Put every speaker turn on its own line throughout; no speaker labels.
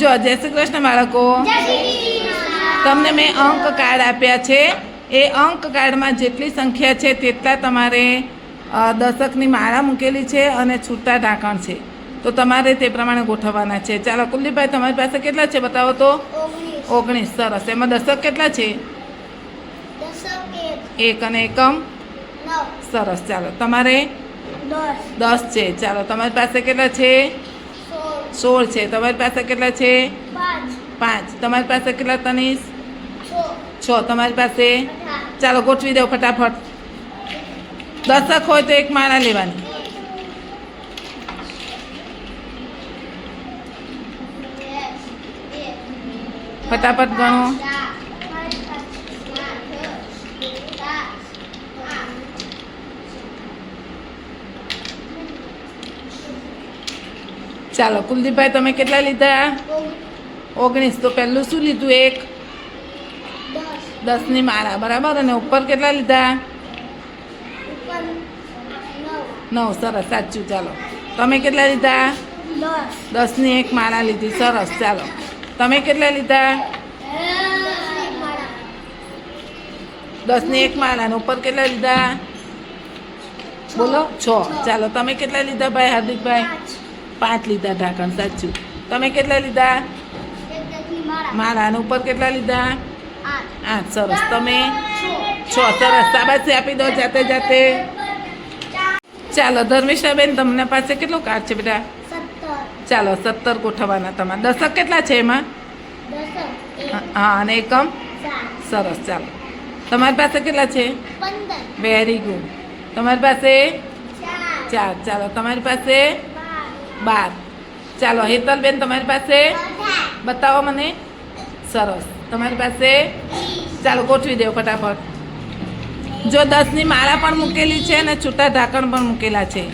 જો જય શ્રી કૃષ્ણ બાળકો. તમને મેં અંક કાર્ડ આપ્યા છે. એ અંક કાર્ડમાં જેટલી સંખ્યા છે તેટલા તમારે દશકની માળા મૂકેલી છે અને છૂટા ઢાંકણ છે. તો તમારે તે પ્રમાણે ગોઠવવાના છે. ચાલો કુલદીપભાઈ તમારી પાસે કેટલા છે બતાવો તો?
ઓગણીસ.
સરસ. એમાં દશક કેટલા છે?
એક.
અને એકમ? સરસ. ચાલો તમારે
દસ
છે. ચાલો તમારી પાસે કેટલા છે?
સોળ
છે. તમારી પાસે કેટલા છે?
પાંચ.
તમારી પાસે કેટલા તનીસ?
છ.
છ. તમારી પાસે? ચાલો ગોઠવી દો ફટાફટ. દશક હોય તો એક માળા લેવાની. ફટાફટ ગણો. ચાલો, કુલદીપભાઈ, તમે કેટલા લીધા? ઓગણીસ. તો પહેલું શું લીધું? એક? દસની માળા, બરાબર? અને ઉપર કેટલા લીધા? નવ. સરસ, સાચું. ચાલો. તમે કેટલા લીધા? દસની એક માળા લીધી. સરસ, ચાલો. તમે કેટલા લીધા? દસની એક માળાને ઉપર કેટલા લીધા? બોલો, છ. ચાલો, તમે કેટલા લીધા ભાઈ, હાર્દિકભાઈ? પાંચ લીધા ઢાંકણ સાચું. તમે કેટલા લીધા? માળા અને ઉપર કેટલા લીધા? આઠ. સરસ. તમે? છ. સરસ. સાબાસી આપી દો જાતે જાતે. ચાલો ધર્મિષ્ઠાબેન તમને પાસે કેટલો કાર્ડ છે બેટા? ચાલો સત્તર ગોઠવવાના તમારા. દશક કેટલા છે એમાં? હા અને એકમ? સરસ. ચાલો. તમારી પાસે કેટલા છે? વેરી ગુડ તમારી પાસે? ચાર. ચાલો તમારી પાસે? બાર. ચાલો હેતલબેન તમારી પાસે? બતાવો મને. સરસ. તમારી પાસે? ચાલો ગોઠવી દેવો ફટાફટ. જો દસની માળા પણ મૂકેલી છે અને છૂટા ઢાંકણ પણ મૂકેલા છે.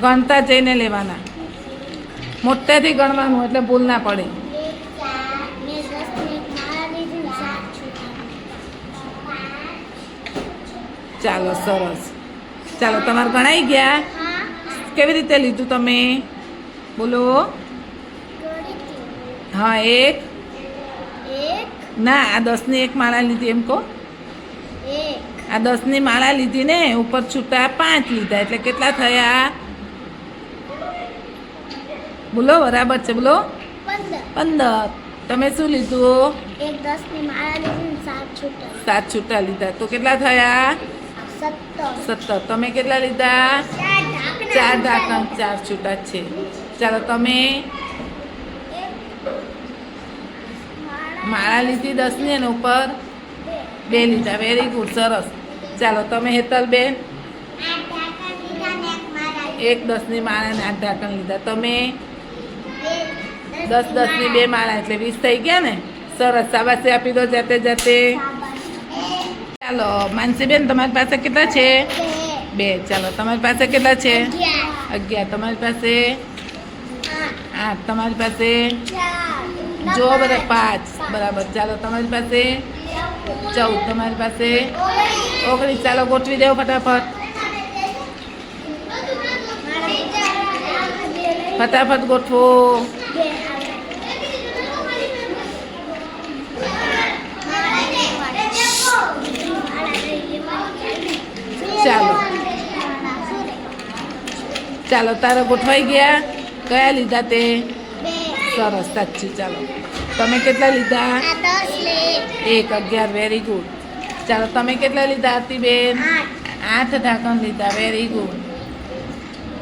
ગણતા જઈને લેવાના. મોટેથી ગણવાનું એટલે ભૂલ ના પડે. ચાલો સરસ. ચાલો તમારે ગણાઈ ગયા? કેવી રીતે લીધું તમે? બોલો. હા એક. ના આ દસની એક માળા લીધી એમ કહો. આ દસની માળા લીધી ને ઉપર છૂટા પાંચ લીધા એટલે કેટલા થયા? બોલો બરાબર છે બોલો. પંદર. તમે શું લીધું?
સાત છૂટા
સાત છૂટા લીધા. તો કેટલા થયા?
સત્તર.
તમે કેટલા લીધા? ચાર ઢાંકણ ચાર છૂટા છે. ચાલો તમે માળા લીધી દસની એના ઉપર બે લીધા. વેરી ગુડ સરસ. ચાલો તમે હેતલબેન, એક દસની માળા અને આઠ ઢાંકણ લીધા. તમે દસ દસની બે માળા એટલે વીસ થઈ ગયા ને? સરસ. સાબાસી આપી દો જાતે જાતે. ચાલો, માનસીબેન, તમારી પાસે કેટલા છે? બે ચાલો તમારી પાસે કેટલા છે? અગિયાર. તમારી પાસે? આઠ. તમારી પાસે? જો બધા પાંચ. બરાબર. ચાલો તમારી પાસે? ચૌદ. તમારી પાસે? ઓગણીસ. ચાલો ગોઠવી દેવો ફટાફટ. ફટાફટ ગોઠવો. ચાલો. ચાલો તારા ગોઠવાઈ ગયા? કયા લીધા તે? સરસ સાચું ચાલો. તમે કેટલા લીધા? એક અગિયાર વેરી ગુડ ચાલો તમે કેટલા લીધા આરતીબેન આઠ. ઢાંકણ લીધા વેરી ગુડ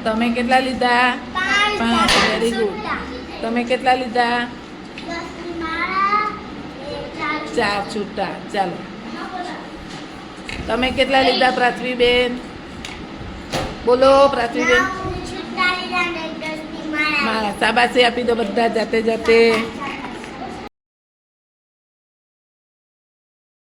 તમે કેટલા લીધા? પાંચ. વેરી ગુડ તમે કેટલા લીધા? ચાર. છૂટા ચાલો. તમે કેટલા લીધા પૃથ્વીબેન? બોલો પૃથ્વીબેન. મારા શાબાશી આપી દો બધા જાતે જાતે.